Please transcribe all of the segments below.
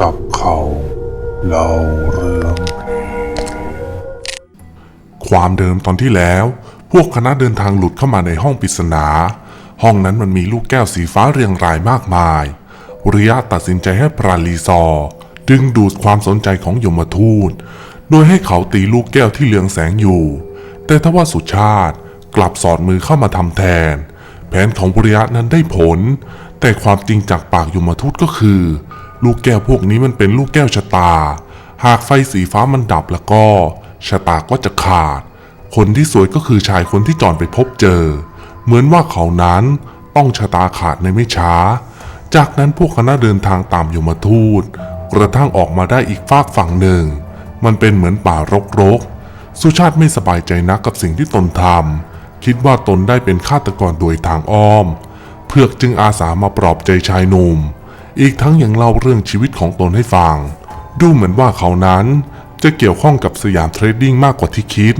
จับเขาเล่าเรื่อง ความเดิมตอนที่แล้ว พวกคณะเดินทางหลุดเข้ามาในห้องปริศนา ห้องนั้นมันมีลูกแก้วสีฟ้าเรียงรายมากมายริยะตัดสินใจให้พราลีซอ ดึงดูดความสนใจของยมทูต โดยให้เขาตีลูกแก้วที่เลืองแสงอยู่ แต่ทว่าสุชาติกลับสอดมือเข้ามาทำแทน แผนของปริยะนั้นได้ผล แต่ความจริงจากปากยมทูตก็คือ ลูกแก้วพวกนี้มันเป็นลูกแก้วชะตา หากไฟสีฟ้ามันดับแล้วก็ ชะตาก็จะขาด คนที่สวยก็คือชายคนที่จอนไปพบเจอ เหมือนว่าเขานั้นต้องชะตาขาดในไม่ช้า จากนั้นพวกคณะเดินทางตามยมทูต กระทั่งออกมาได้อีกฝากฝั่งหนึ่ง มันเป็นเหมือนป่ารกๆ สุชาติไม่สบายใจนักกับสิ่งที่ตนทำคิดว่าตนได้เป็นฆาตกรโดยทางอ้อม เพือกจึงอาสามาปลอบใจชายหนุ่ม อีกทั้งยังเล่าเรื่องชีวิตของตนให้ฟัง ดูเหมือนว่าเขานั้นจะเกี่ยวข้องกับสยามเทรดดิ้งมากกว่าที่คิด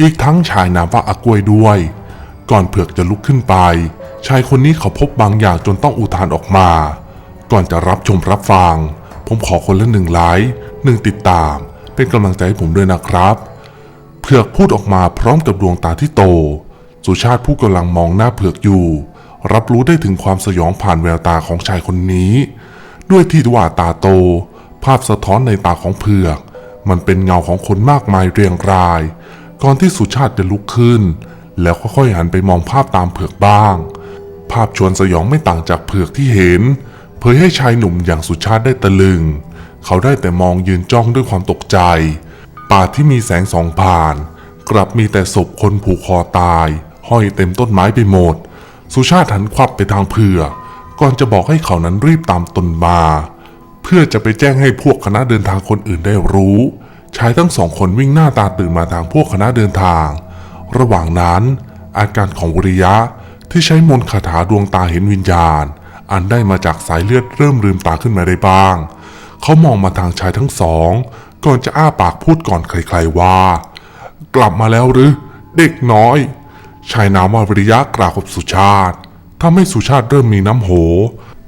อีกทั้งชายนามว่าอากวยด้วย ก่อนเผือกจะลุกขึ้นไป ชายคนนี้เขาพบบางอย่างจนต้องอุทานออกมา ก่อนจะรับชมรับฟัง ผมขอคนละหนึ่งไลค์หนึ่งติดตาม เป็นกำลังใจให้ผมด้วยนะครับ เผือกพูดออกมาพร้อมกับดวงตาที่โต สุชาติผู้กำลังมองหน้าเผือกอยู่ รับรู้ได้ถึงความสยองผ่านแววตาของชายคนนี้ ด้วยที่ว่าตาโต ภาพสะท้อนในตาของเผือก มันเป็นเงาของคนมากมายเรียงราย ก่อนที่สุชาติจะลุกขึ้น แล้วค่อยๆหันไปมองภาพตามเผือกบ้าง ภาพชวนสยองไม่ต่างจากเผือกที่เห็น เผยให้ชายหนุ่มอย่างสุชาติได้ตะลึง เขาได้แต่มองยืนจ้องด้วยความตกใจ ป่าที่มีแสงส่องผ่าน กลับมีแต่ศพคนผูกคอตาย ห้อยเต็มต้นไม้ไปหมด สุชาติหันควับไปทางเผือกก่อนจะบอกให้เขานั้นรีบตามตนมา เพื่อจะไปแจ้งให้พวกคณะเดินทางคนอื่นได้รู้ชายทั้งสองคนวิ่งหน้าตาตื่นมาทางพวกคณะเดินทาง ระหว่างนั้น อาการของวริยะที่ใช้มนต์คาถาดวงตาเห็นวิญญาณ อันได้มาจากสายเลือดเริ่มลืมตาขึ้นมาได้บ้าง เขามองมาทางชายทั้งสอง ก่อนจะอ้าปากพูดก่อนใครๆว่า กลับมาแล้วหรือ เด็กน้อย ชายนามว่าวิริยะกล่าวกับสุชาติทำให้สุชาติเริ่มมีน้ำโห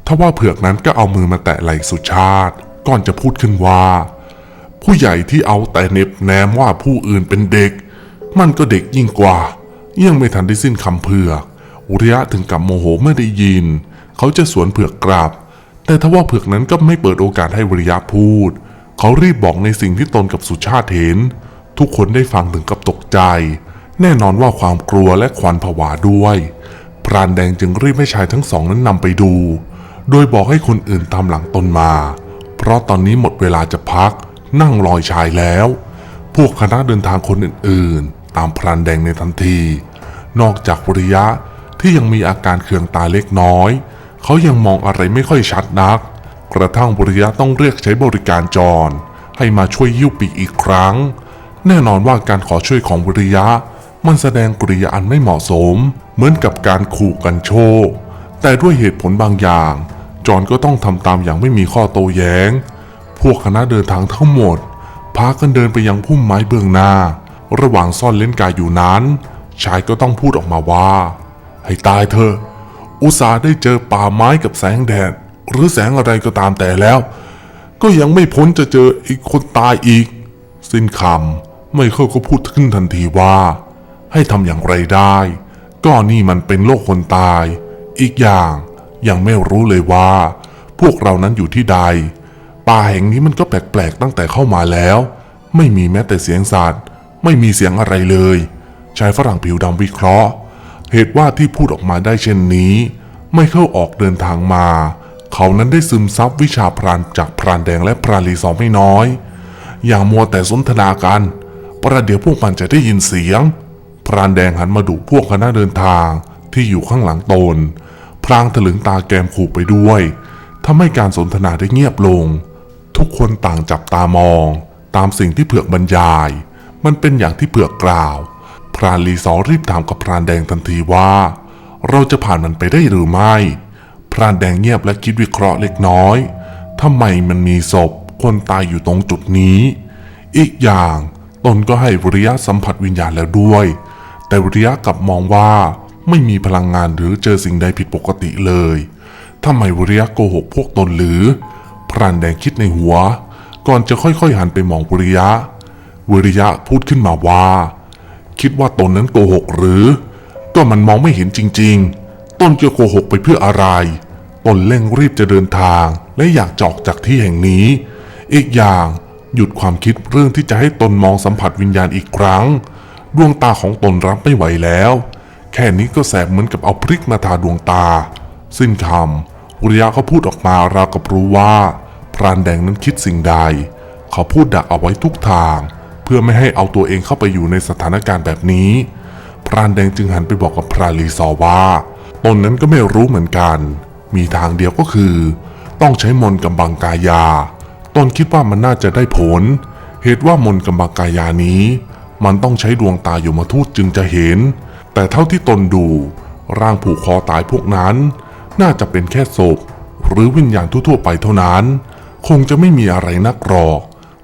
ทว่าเผือกนั้นก็เอามือมาแตะไหล่สุชาติ ก่อนจะพูดขึ้นว่า ผู้ใหญ่ที่เอาแต่เน็บแนมว่าผู้อื่นเป็นเด็ก มันก็เด็กยิ่งกว่า ยังไม่ทันได้สิ้นคำเผือกอุริยะถึงกับโมโหเมื่อได้ยิน เขาจะสวนเผือกกลับ แต่ทว่าเผือกนั้นก็ไม่เปิดโอกาสให้วิริยะพูด เขารีบบอกในสิ่งที่ตนกับสุชาติเห็น ทุกคนได้ฟังถึงกับตกใจ แน่นอนว่าความกลัวและขวัญผวาด้วย พรานแดงจึงรีบให้ชายทั้งสองนั้นนำไปดู โดยบอกให้คนอื่นตามหลังตนมา เพราะตอนนี้หมดเวลาจะพัก นั่งรอยชายแล้ว พวกคณะเดินทางคนอื่นๆ ตามพรานแดงในทันที นอกจากวริยะที่ยังมีอาการเคืองตาเล็กน้อย เขายังมองอะไรไม่ค่อยชัดนัก กระทั่งวริยะต้องเรียกใช้บริการจร ให้มาช่วยยิ้วปีกอีกครั้ง แน่นอนว่าการขอช่วยของวริยะ มันแสดงกริยาอันไม่เหมาะสม เหมือนกับการขู่กันโชค แต่ด้วยเหตุผลบางอย่าง จอนก็ต้องทำตามอย่างไม่มีข้อโต้แย้ง พวกคณะเดินทางทั้งหมด พากันเดินไปยังพุ่มไม้เบื้องหน้า ระหว่างซ่อนเล่นกายอยู่นั้น ชายก็ต้องพูดออกมาว่า ให้ตายเถอะ อุตส่าห์ได้เจอป่าไม้กับแสงแดด หรือแสงอะไรก็ตามแต่แล้ว ก็ยังไม่พ้นจะเจออีกคนตายอีก สิ้นคำไม่เข้าก็พูดขึ้นทันทีว่า ให้ทำอย่างไรได้ ก็นี่มันเป็นโลกคนตาย อีกอย่างยังไม่รู้เลยว่า พวกเรานั้นอยู่ที่ใด ป่าแห่งนี้มันก็แปลกๆตั้งแต่เข้ามาแล้ว ไม่มีแม้แต่เสียงสัตว์ ไม่มีเสียงอะไรเลยชายฝรั่งผิวดำวิเคราะห์ เหตุว่าที่พูดออกมาได้เช่นนี้ ไม่เข้าออกเดินทางมา เขานั้นได้ซึมซับวิชาพรานจากพรานแดงและพรานลีสองไม่น้อย อย่างมัวแต่สนทนากัน ประเดี๋ยวพวกมันจะได้ยินเสียง พรานแดงหันมาดูพวกคณะเดินทางที่อยู่ข้างหลังตน พรางถลึงตาแกมขู่ไปด้วยทำให้การสนทนาได้เงียบลง ทุกคนต่างจับตามอง ตามสิ่งที่เผือกบรรยาย มันเป็นอย่างที่เผือกกล่าว พรานลีซอรีบถามกับพรานแดงทันทีว่า เราจะผ่านมันไปได้หรือไม่ พรานแดงเงียบและคิดวิเคราะห์เล็กน้อยทำไมมันมีศพคนตายอยู่ตรงจุดนี้ อีกอย่างตนก็ให้วิริยะสัมผัสวิญญาณแล้วด้วย แต่วิริยะกลับมองว่าไม่มีพลังงานหรือเจอสิ่งใดผิดปกติเลยทำไมวิริยะโกหกพวกตนหรือ พรานแดงคิดในหัว ก่อนจะค่อยๆหันไปมองวิริยะ วิริยะพูดขึ้นมาว่า คิดว่าตนนั้นโกหกหรือ ก็มันมองไม่เห็นจริง ๆ ตนจะโกหกไปเพื่ออะไร ตนเร่งรีบจะเดินทาง และอยากจอกจากที่แห่งนี้ อีกอย่างหยุดความคิดเรื่องที่จะให้ตนมองสัมผัสวิญญาณอีกครั้ง ดวงตาของตนรับไม่ไหวแล้ว แค่นี้ก็แสบเหมือนกับเอาพริกมาทาดวงตา สิ้นคำวิริยะเขาพูดออกมาราวกับรู้ว่า พรานแดงนั้นคิดสิ่งใด เขาพูดดักเอาไว้ทุกทาง เพื่อไม่ให้เอาตัวเองเข้าไปอยู่ในสถานการณ์แบบนี้ พรานแดงจึงหันไปบอกกับพรานลีซอว่าตนนั้นก็ไม่รู้เหมือนกัน มีทางเดียวก็คือ ต้องใช้มนต์กำบังกายา ตนคิดว่ามันน่าจะได้ผล เหตุว่ามนต์กำบังกายานี้ มันต้องใช้ดวงตาอยู่มาทูตจึงจะเห็น แต่เท่าที่ตนดู ร่างผูกคอตายพวกนั้น น่าจะเป็นแค่ศพ หรือวิญญาณทั่วๆไปเท่านั้น คงจะไม่มีอะไรนักหรอก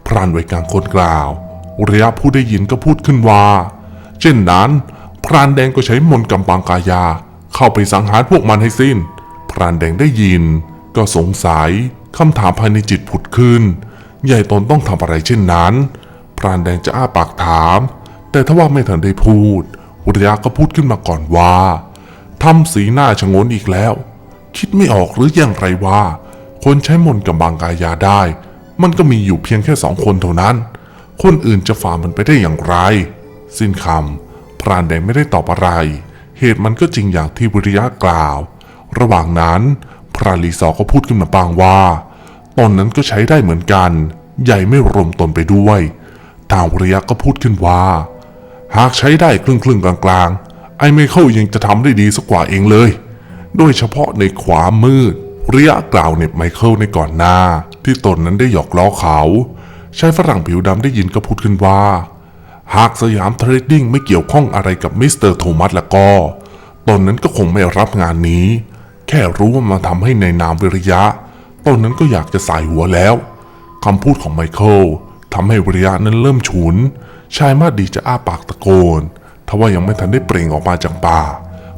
พรานไวกลางคนกล่าวอุริยะผู้ได้ยินก็พูดขึ้นว่า เช่นนั้น พรานแดงก็ใช้มนต์กำบังกายา เข้าไปสังหารพวกมันให้สิ้น พรานแดงได้ยิน ก็สงสัยคำถามภายในจิตผุดขึ้น ใหญ่ตนต้องทำอะไรเช่นนั้น รานแดงจะอ้าปากถาม แต่ถ้าว่าไม่ทันได้พูด อุรยะก็พูดขึ้นมาก่อนว่าทำสีหน้าชะงนอีกแล้ว คิดไม่ออกหรืออย่างไรว่า คนใช้มนต์กำบังกายาได้ มันก็มีอยู่เพียงแค่สองคนเท่านั้น คนอื่นจะฝ่ามันไปได้อย่างไร สิ้นคำพรานแดงไม่ได้ตอบอะไร เหตุมันก็จริงอย่างที่วิริยะกล่าว ระหว่างนั้น พรานลีซอก็พูดขึ้นมาบางว่าตนนั้นก็ใช้ได้เหมือนกัน ใหญ่ไม่รวมตนไปด้วย ทางวริยะก็พูดขึ้นว่า หากใช้ได้ครึ่งครึ่งๆกลางๆ ไอ้ไมเข้ายังจะทำได้ดีสักกว่าเองเลย โดยเฉพาะในขวามืดเรียกล่าวเน็บไมเคิลในก่อนหน้า ที่ตนนั้นได้หยอกล้อเขาชายฝรั่งผิวดำได้ยินก็พูดขึ้นว่า หากสยามเทรดดิ้งไม่เกี่ยวข้องอะไรกับมิสเตอร์โทมัสแล้วก็ ตนนั้นก็คงไม่รับงานนี้ แค่รู้ว่ามาทำให้ในนามวิริยะ ตนนั้นก็อยากจะสายหัวแล้วคำพูดของไมเคิล ทำให้วิริยะนั้นเริ่มฉุน ชายมาดีจะอ้าปากตะโกนทว่ายังไม่ทันได้เปล่งออกมาจากปา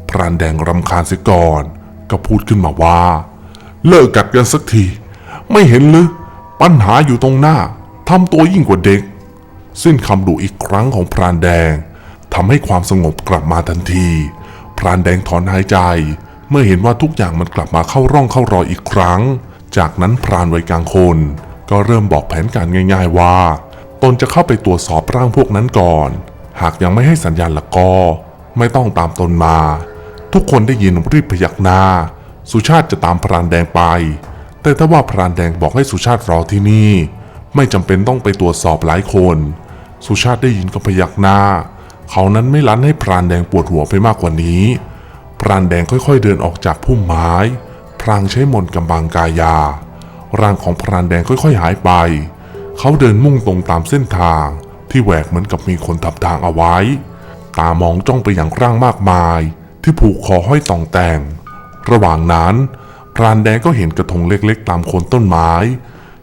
พรานแดงรำคาญเสียก่อน ก็พูดขึ้นมาว่า เลิกกัดกันสักที ไม่เห็นหรือปัญหาอยู่ตรงหน้าทำตัวยิ่งกว่าเด็ก สิ้นคำดุอีกครั้งของพรานแดงทำให้ความสงบกลับมาทันที พรานแดงถอนหายใจ เมื่อเห็นว่าทุกอย่างมันกลับมาเข้าร่องเข้ารอยอีกครั้ง จากนั้นพรานไวยกลางคน ก็เริ่มบอกแผนการง่ายๆว่า ตนจะเข้าไปตรวจสอบร่างพวกนั้นก่อน หากยังไม่ให้สัญญาณละก็ ไม่ต้องตามตนมา ทุกคนได้ยินรีบพยักหน้า สุชาติจะตามพรานแดงไป แต่ถ้าว่าพรานแดงบอกให้สุชาติรอที่นี่ ไม่จำเป็นต้องไปตรวจสอบหลายคน สุชาติได้ยินก็พยักหน้า เขานั้นไม่ลั้นให้พรานแดงปวดหัวไปมากกว่านี้ พรานแดงค่อยๆเดินออกจากพุ่มไม้ พรางใช้มนต์กำบังกายา ร่างของพรานแดงค่อยๆหายไป เขาเดินมุ่งตรงตามเส้นทาง ที่แหวกเหมือนกับมีคนทับทางเอาไว้ ตามองจ้องไปอย่างร่างมากมาย ที่ผูกคอห้อยต่องแต่ง ระหว่างนั้น พรานแดงก็เห็นกระทงเล็กๆ ตามโคนต้นไม้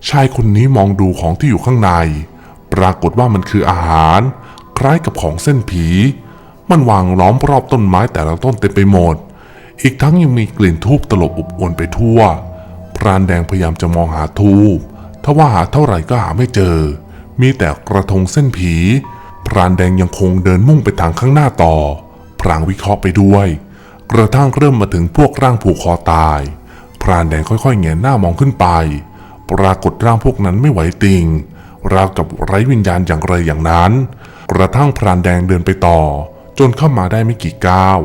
ชายคนนี้มองดูของที่อยู่ข้างใน ปรากฏว่ามันคืออาหาร คล้ายกับของเส้นผี มันวางล้อมรอบต้นไม้แต่ละต้นเต็มไปหมด อีกทั้งยังมีกลิ่นทูบตลบอบอวนไปทั่ว รานแดงพยายามจะมองหาทูบทว่าหาเท่าไหร่ก็หาไม่เจอ มีแต่กระทงเส้นผี พรานแดงยังคงเดินมุ่งไปทางข้างหน้าต่อ พรางวิเคราะห์ไปด้วย กระทั่งเริ่มมาถึงพวกร่างผูกคอตาย พรานแดงค่อยๆแงนหน้ามองขึ้นไป ปรากฏร่างพวกนั้นไม่ไหวติง ราวกับไร้วิญญาณอย่างไรอย่างนั้น กระทั่งพรานแดงเดินไปต่อ จนเข้ามาได้ไม่กี่ก้าว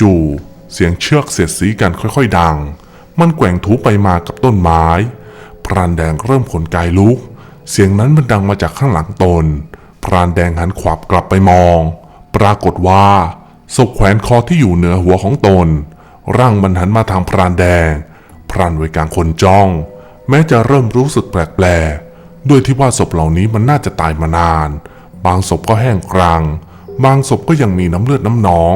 จู่ๆ เสียงเชือกเสียดสีกันค่อยๆดัง มันแกว่งถูไปมากับต้นไม้ พรานแดงเริ่มขนกายลุก เสียงนั้นมันดังมาจากข้างหลังตน พรานแดงหันขวับกลับไปมอง ปรากฏว่าศพแขวนคอที่อยู่เหนือหัวของตน ร่างมันหันมาทางพรานแดง พรานไวกลางคนจ้อง แม้จะเริ่มรู้สึกแปลกๆด้วยที่ว่าศพเหล่านี้มันน่าจะตายมานาน บางศพก็แห้งกรางบางศพก็ยังมีน้ำเลือดน้ำหนอง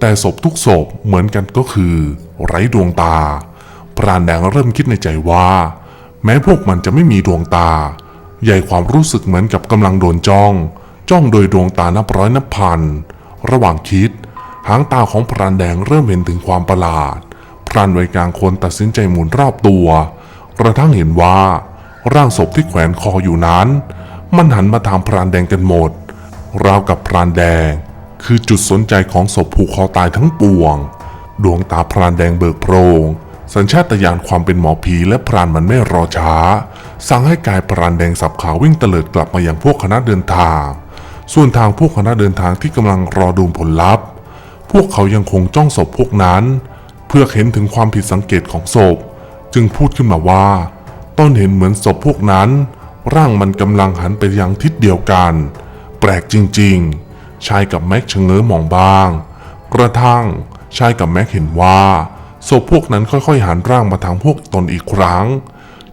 แต่ศพทุกศพเหมือนกันก็คือ ไร้ดวงตา พรานแดงเริ่มคิดในใจว่า แม้พวกมันจะไม่มีดวงตา ใหญ่ความรู้สึกเหมือนกับกำลังโดนจ้อง จ้องโดยดวงตานับร้อยนับพัน ระหว่างคิด หางตาของพรานแดงเริ่มเห็นถึงความประหลาด พรานไวยกลางคนตัดสินใจหมุนรอบตัว กระทั่งเห็นว่า ร่างศพที่แขวนคออยู่นั้น มันหันมาทางพรานแดงกันหมด ราวกับพรานแดง คือจุดสนใจของศพผูกคอตายทั้งปวง ดวงตาพรานแดงเบิกโพรง สัญชาตญาณความเป็นหมอผีและพรานมันไม่รอช้า สั่งให้กายพรานแดงสับขาวิ่งเตลิดกลับมายังพวกคณะเดินทาง ส่วนทางพวกคณะเดินทางที่กำลังรอดูผลลัพธ์ พวกเขายังคงจ้องศพพวกนั้น เพื่อเห็นถึงความผิดสังเกตของศพ จึงพูดขึ้นมาว่าต้นเห็นเหมือนศพพวกนั้น ร่างมันกำลังหันไปยังทิศเดียวกัน แปลกจริงๆชายกับแม็กชะเง้อมองบ้าง กระทั่งชายกับแม็กเห็นว่า ศพพวกนั้นค่อยๆหันร่างมาทางพวกตนอีกครั้ง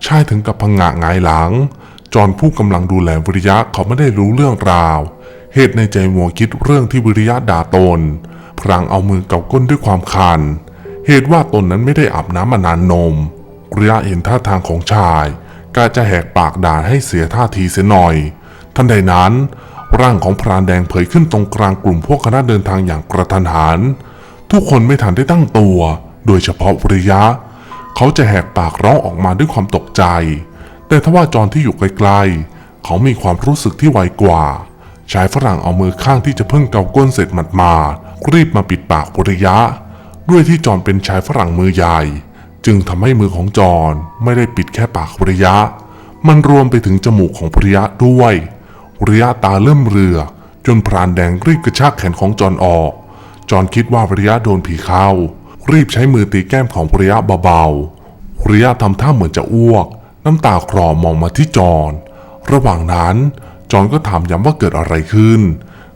ชายถึงกับพังงะหงายหลัง จอนผู้กำลังดูแลวิริยะเขาไม่ได้รู้เรื่องราว เหตุในใจมัวคิดเรื่องที่วิริยะด่าตน พรางเอามือเกาก้นด้วยความคัน เหตุว่าตนนั้นไม่ได้อาบน้ำมานานนมวิริยะเห็นท่าทางของชายกาจะแหกปากด่าให้เสียท่าทีเสียหน่อย ทันใดนั้นร่างของพรานแดงเผยขึ้นตรงกลางกลุ่มพวกคณะเดินทางอย่างกระทันหัน ทุกคนไม่ทันได้ตั้งตัว โดยเฉพาะวริยะ เขาจะแหกปากร้องออกมาด้วยความตกใจ แต่ทว่าจอนที่อยู่ใกลๆ เขามีความรู้สึกที่ไวกว่า ชายฝรั่งเอามือข้างที่จะเพิ่งเกาก้นเสร็จหมัดมา รีบมาปิดปากวริยะ ด้วยที่จอนเป็นชายฝรั่งมือใหญ่ จึงทำให้มือของจอนไม่ได้ปิดแค่ปากวริยะ มันรวมไปถึงจมูกของวริยะด้วยวริยะตาเริ่มเรือจนพรานแดงรีบกระชากแขนของจอนออก จอนคิดว่าวริยะโดนผีเข้า รีบใช้มือตีแก้มของวิริยะเบาๆวิริยะทำท่าเหมือนจะอ้วก น้ำตาคลอมองมาที่จอนระหว่างนั้น จอนก็ถามย้ำว่าเกิดอะไรขึ้น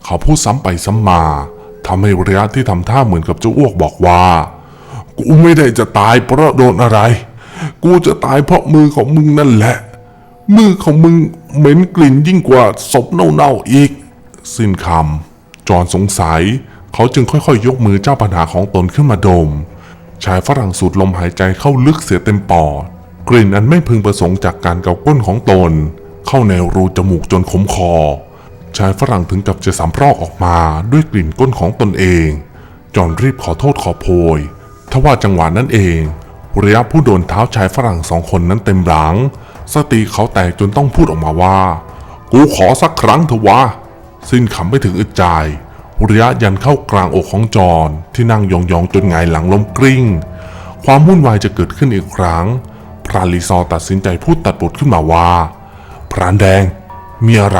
เขาพูดซ้ำไปซ้ำมาทำให้วิริยะที่ทำท่าเหมือนกับจะอ้วกบอกว่า กูไม่ได้จะตายเพราะโดนอะไร กูจะตายเพราะมือของมึงนั่นแหละ มือของมึงเหม็นกลิ่นยิ่งกว่าศพเน่าๆอีก สิ้นคำจอนสงสัย เขาจึงค่อยๆ ยกมือเจ้าปัญหาของตนขึ้นมาดม ชายฝรั่งสูดลมหายใจเข้าลึกเสียเต็มปอด กลิ่นอันไม่พึงประสงค์จากการเกาก้นของตน เข้าในรูจมูกจนขมคอ ชายฝรั่งถึงกับจะสำรอกออกมาด้วยกลิ่นก้นของตนเอง จอนรีบขอโทษขอโพยทว่าจังหวะนั้นเองระยะผู้โดนเท้าชายฝรั่งสองคนนั้นเต็มหลัง สติเขาแตกจนต้องพูดออกมาว่า กูขอสักครั้งเถอะวะ สิ้นคำไม่ถึงอึดใจ ระยะยันเข้ากลางอกของจอนที่นั่งยองๆจนหงายหลังล้มกลิ้ง ความวุ่นวายจะเกิดขึ้นอีกครั้ง พรานลีซอตัดสินใจพูดตัดบทขึ้นมาว่า พรานแดง มีอะไร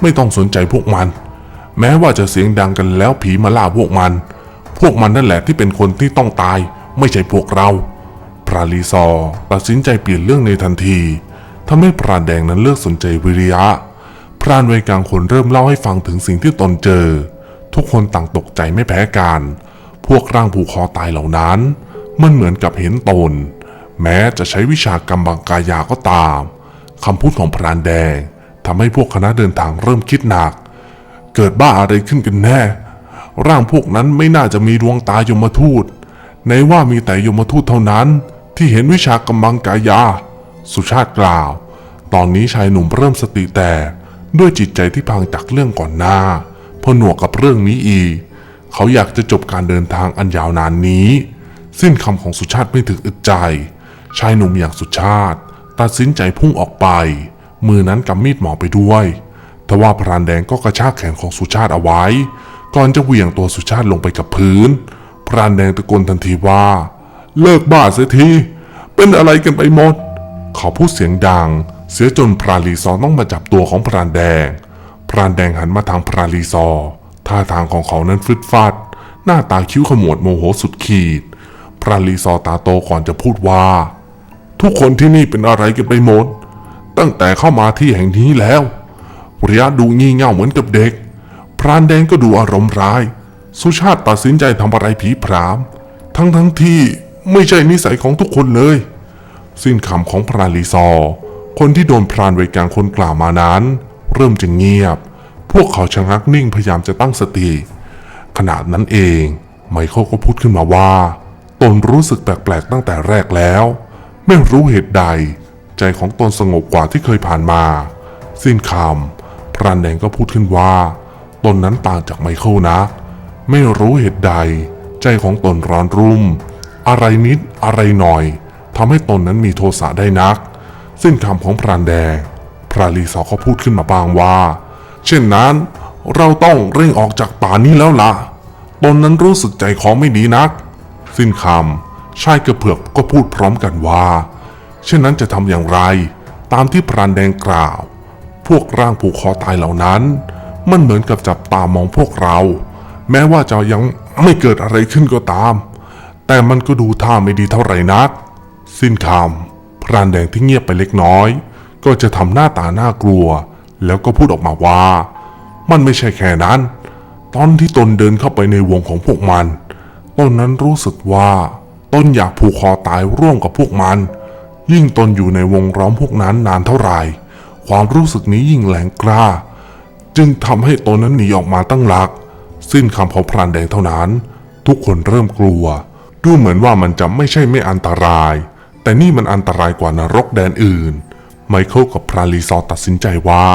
ไม่ต้องสนใจพวกมัน แม้ว่าจะเสียงดังกันแล้วผีมาล่าพวกมัน พวกมันนั่นแหละที่เป็นคนที่ต้องตาย ไม่ใช่พวกเรา พรานลีซอตัดสินใจเปลี่ยนเรื่องในทันทีทำให้พรานแดงนั้นเลิกสนใจวิริยะ พรานวัยกลางคนเริ่มเล่าให้ฟังถึงสิ่งที่ตนเจอ ทุกคนต่างตกใจไม่แพ้กัน พวกร่างผูกคอตายเหล่านั้น มันเหมือนกับเห็นตน แม้จะใช้วิชากรรมบังกายาก็ตามคำพูดของพรานแดงทำให้พวกคณะเดินทางเริ่มคิดหนัก เกิดบ้าอะไรขึ้นกันแน่ ร่างพวกนั้นไม่น่าจะมีดวงตายมทูต ในว่ามีแต่ยมทูตเท่านั้น ที่เห็นวิชากำบังกายา สุชาติกล่าว ตอนนี้ชายหนุ่มเริ่มสติแตกด้วยจิตใจที่พังจากเรื่องก่อนหน้า อหนวกกับเรื่องนี้อีก เขาอยากจะจบการเดินทางอันยาวนานนี้ สิ้นคำของสุชาติไม่ถึงอึดใจ ชายหนุ่มอย่างสุชาติ ตัดสินใจพุ่งออกไป มือนั้นกำมีดหมอไปด้วยทว่าพรานแดงก็กระชากแขนของสุชาติเอาไว้ ก่อนจะเหวี่ยงตัวสุชาติลงไปกับพื้น พรานแดงตะโกนทันทีว่า เลิกบ้าเสียที เป็นอะไรกันไปหมด เขาพูดเสียงดัง เสียจนพรานลีซอร์ต้องมาจับตัวของพรานแดง พรานแดงหันมาทางพรานลีซอ ท่าทางของเขานั้นฟึดฟัดหน้าตาคิ้วขมวดโมโหสุดขีด พรานลีซอตาโตก่อนจะพูดว่า ทุกคนที่นี่เป็นอะไรกันไปหมด ตั้งแต่เข้ามาที่แห่งนี้แล้วระยะดูงี่เง่าเหมือนกับเด็ก พรานแดงก็ดูอารมณ์ร้าย สุชาติตัดสินใจทำอะไรผีพราม ทั้งทั้งที่ไม่ใช่นิสัยของทุกคนเลย สิ้นคำของพรานลีซอ คนที่โดนพรานไวกางคนกล่าวมานั้น เริ่มจะเงียบ พวกเขาชะงักนิ่งพยายามจะตั้งสติขณะนั้นเอง ไมเคิลก็พูดขึ้นมาว่า ตนรู้สึกแปลกๆตั้งแต่แรกแล้ว ไม่รู้เหตุใด ใจของตนสงบกว่าที่เคยผ่านมา สิ้นคำพรานแดงก็พูดขึ้นว่า ตนนั้นต่างจากไมเคิลนะ ไม่รู้เหตุใด ใจของตนร้อนรุ่ม อะไรนิดอะไรหน่อยทำให้ตนนั้นมีโทสะได้นัก สิ้นคำของพรานแดง ระลีซอก็พูดขึ้นมาบางว่า เช่นนั้น เราต้องเร่งออกจากป่านี้แล้วละ่ะ ตนนั้นรู้สึกใจคอไม่ดีนัก สิ้นคำชายกระเผือกก็พูดพร้อมกันว่า เช่นนั้นจะทำอย่างไร ตามที่พรานแดงกล่าว พวกร่างผูกคอตายเหล่านั้น มันเหมือนกับจับตามองพวกเรา แม้ว่าจะยังไม่เกิดอะไรขึ้นก็ตาม แต่มันก็ดูท่าไม่ดีเท่าไหร่นัก สิ้นคำพรานแดงที่เงียบไปเล็กน้อย ก็จะทำหน้าตาน่ากลัว แล้วก็พูดออกมาว่า มันไม่ใช่แค่นั้น ตอนที่ตนเดินเข้าไปในวงของพวกมันตนนั้นรู้สึกว่าตนอยากผูกคอตายร่วมกับพวกมัน ยิ่งตนอยู่ในวงล้อมพวกนั้นนานเท่าไหร่ ความรู้สึกนี้ยิ่งแหลงกล้า จึงทำให้ตนนั้นหนีออกมาตั้งหลัก สิ้นคำของพรานแดงเท่านั้น ทุกคนเริ่มกลัว ดูเหมือนว่ามันจะไม่ใช่ไม่อันตราย แต่นี่มันอันตรายกว่านรกแดนอื่น ไมเคิลกับพรานลีซอตัดสินใจว่า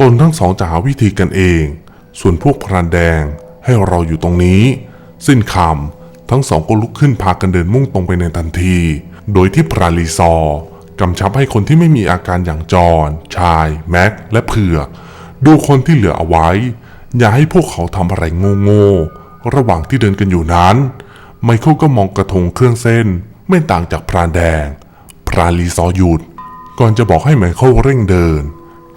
ตนทั้งสองจะหาวิธีกันเอง ส่วนพวกพรานแดงให้เราอยู่ตรงนี้ สิ้นคำทั้งสองก็ลุกขึ้นพากันเดินมุ่งตรงไปในทันที โดยที่พรานลีซอกำชับให้คนที่ไม่มีอาการอย่างจอห์นชาย แม็ก และเผือกดูคนที่เหลือเอาไว้ อย่าให้พวกเขาทำอะไรโง่ๆระหว่างที่เดินกันอยู่นั้น ไมเคิลก็มองกระทงเครื่องเส้น ไม่ต่างจากพรานแดง พรานลีซอหยุด ก่อนจะบอกให้ไมเคิลเร่งเดิน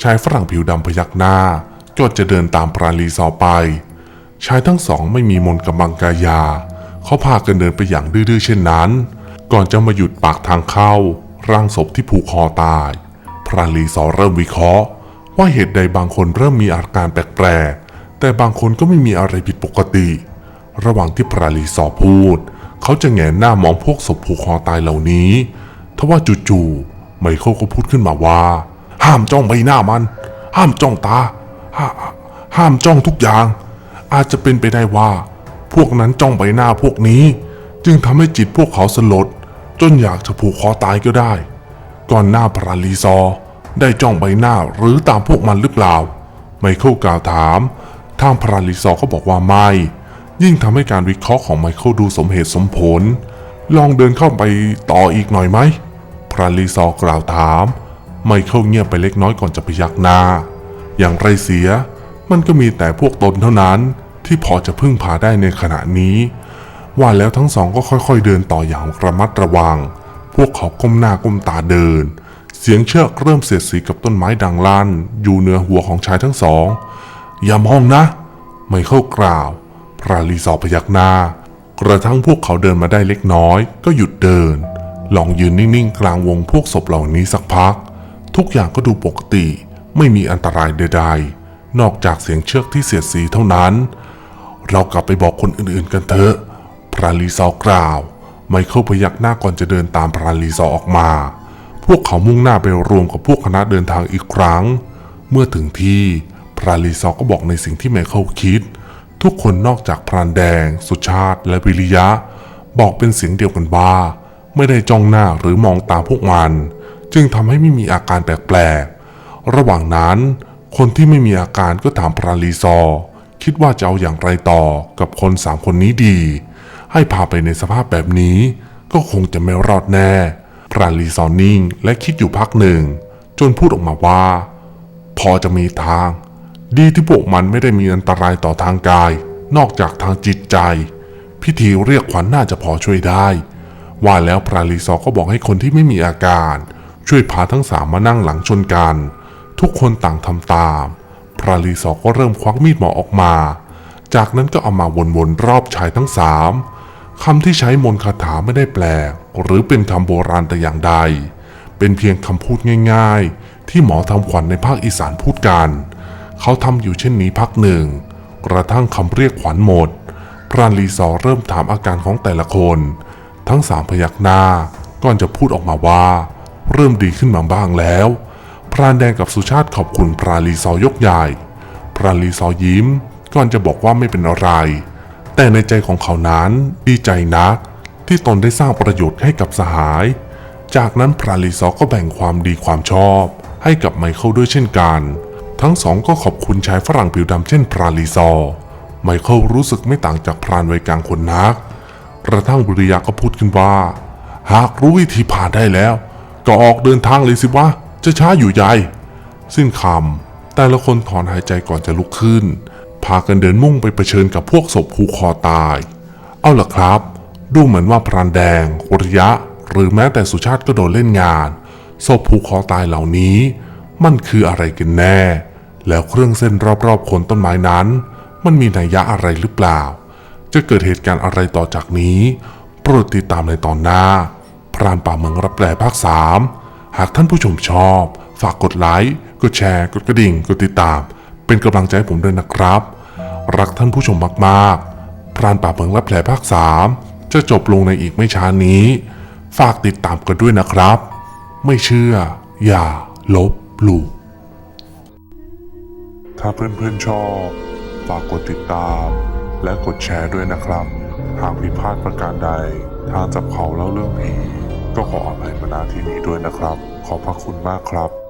ชายฝรั่งผิวดำพยักหน้าก็จะเดินตามพราลีซอไป ชายทั้งสองไม่มีมนกำบังกายา เขาพากันเดินไปอย่างดื้อๆเช่นนั้น ก่อนจะมาหยุดปากทางเข้า ร่างศพที่ผูกคอตาย พรานลีซอเริ่มวิเคราะห์ ว่าเหตุใดบางคนเริ่มมีอาการแปลกๆ แต่บางคนก็ไม่มีอะไรผิดปกติ ระหว่างที่พราลีซอพูด เขาจะแงนหน้ามองพวกศพผูกคอตายเหล่านี้ ทว่าจู่ๆ ไมเคิลก็พูดขึ้นมาว่า ห้ามจ้องใบหน้ามัน ห้ามจ้องตาห้าห้ามจ้องทุกอย่าง อาจจะเป็นไปได้ว่า พวกนั้นจ้องใบหน้าพวกนี้ จึงทำให้จิตพวกเขาสลด จนอยากจะผูกคอตายก็ได้ ก่อนหน้าพราลีซอ ได้จ้องใบหน้าหรือตามพวกมันหรือเปล่า ไมเคิลกล่าวถาม ทางพราลีซอก็บอกว่าไม่ ยิ่งทำให้การวิเคราะห์ของไมเคิลดูสมเหตุสมผล ลองเดินเข้าไปต่ออีกหน่อยไหม ราลีซอ์กล่าวถาม ไมเคิลเงียบไปเล็กน้อยก่อนจะพยักหน้า อย่างไรเสีย มันก็มีแต่พวกตนเท่านั้นที่พอจะพึ่งพาได้ในขณะนี้ ว่าแล้วทั้งสองก็ค่อยๆเดินต่ออย่างระมัดระวัง พวกเขาก้มหน้าก้มตาเดิน เสียงเชือกเริ่มเสียดสีกับต้นไม้ดังลั่น อยู่เหนือหัวของชายทั้งสอง อย่ามองนะ ไมเคิลกล่าว พราลีซอพยักหน้ากระทั่งพวกเขาเดินมาได้เล็กน้อย ก็หยุดเดิน ลองยืนนิ่งๆ กลางวงพวกศพเหล่านี้สักพัก ทุกอย่างก็ดูปกติ ไม่มีอันตรายใดๆ นอกจากเสียงเชือกที่เสียดสีเท่านั้น เรากลับไปบอกคนอื่นๆกันเถอะ พราลีซอกล่าว ไมเคิลพยักหน้าก่อนจะเดินตามพราลีซอออกมา พวกเขามุ่งหน้าไปรวมกับพวกคณะเดินทางอีกครั้ง เมื่อถึงที่พราลีซอก็บอกในสิ่งที่ไมเคิลคิด ทุกคนนอกจากพรานแดง สุชาติและวิริยะ บอกเป็นเสียงเดียวกันว่า ไม่ได้จ้องหน้าหรือมองตาพวกมัน จึงทำให้ไม่มีอาการแปลกๆ ระหว่างนั้น คนที่ไม่มีอาการก็ถามพราลีซอร์คิดว่าจะเอาอย่างไรต่อกับคนสามคนนี้ดี ให้พาไปในสภาพแบบนี้ ก็คงจะไม่รอดแน่ พราลีซอร์นิ่งและคิดอยู่พักหนึ่ง จนพูดออกมาว่า พอจะมีทาง ดีที่พวกมันไม่ได้มีอันตรายต่อทางกาย นอกจากทางจิตใจ พิธีเรียกขวัญนน่าจะพอช่วยได้ ว่าแล้วพราลีซอก็บอกให้คนที่ไม่มีอาการ ช่วยพาทั้งสามมานั่งหลังชนกัน ทุกคนต่างทำตาม พราลีซอก็เริ่มควักมีดหมอออกมา จากนั้นก็เอามาวนๆรอบชายทั้งสามคำที่ใช้มนต์คาถาไม่ได้แปลก หรือเป็นคำโบราณแต่อย่างใด เป็นเพียงคำพูดง่าย ๆ ที่หมอทำขวัญในภาคอีสานพูดกัน เขาทำอยู่เช่นนี้พักหนึ่ง กระทั่งคำเรียกขวัญหมดพรานลีซอเริ่มถามอาการของแต่ละคน ทั้งสามพยักหน้าก่อนจะพูดออกมาว่า เริ่มดีขึ้นมาบ้างแล้ว พรานแดงกับสุชาติขอบคุณพรานลีซอยกใหญ่ พรานลีซอยิ้มก่อนจะบอกว่าไม่เป็นอะไร แต่ในใจของเขานั้นดีใจนัก ที่ตนได้สร้างประโยชน์ให้กับสหาย จากนั้นพรานลีซอก็แบ่งความดีความชอบ ให้กับไมเคิลด้วยเช่นกัน ทั้งสองก็ขอบคุณชายฝรั่งผิวดำเช่นพรานลีซอไมเคิลรู้สึกไม่ต่างจากพรานวัยกลางคนนัก กระทั่งบุริยาก็พูดขึ้นว่า หากรู้วิธีผ่านได้แล้ว ก็ออกเดินทางเลยสิวะจะช้าอยู่ใหญ่ สิ้นคำแต่ละคนถอนหายใจก่อนจะลุกขึ้น พากันเดินมุ่งไปเผชิญกับพวกศพผูกคอตาย เอาล่ะครับ ดูเหมือนว่าพรานแดงวริยะ หรือแม้แต่สุชาติก็โดนเล่นงานศพผูกคอตายเหล่านี้ มันคืออะไรกันแน่ แล้วเครื่องเส้นรอบๆโคนต้นไม้นั้น มันมีนัยยะอะไรหรือเปล่า จะเกิดเหตุการณ์อะไรต่อจากนี้ โปรดติดตามในตอนหน้า พรานป่าเมืองรับแปลภาค 3 หากท่านผู้ชมชอบ ฝากกดไลค์กดแชร์ กดกระดิ่ง กดติดตาม เป็นกำลังใจให้ผมด้วยนะครับ รักท่านผู้ชมมากๆ พรานป่าเมืองรับแปลภาค 3 จะจบลงในอีกไม่ช้านี้ ฝากติดตามกันด้วยนะครับ ไม่เชื่อ อย่า ลบหลู่ถ้าเพื่อนๆชอบ ฝากกดติดตาม และกดแชร์ด้วยนะครับ หากผิดพลาดประการใด ทางจับเขาเล่าเรื่องผีก็ขออภัยมาณที่นี้ด้วยนะครับ ขอบพระคุณมากครับ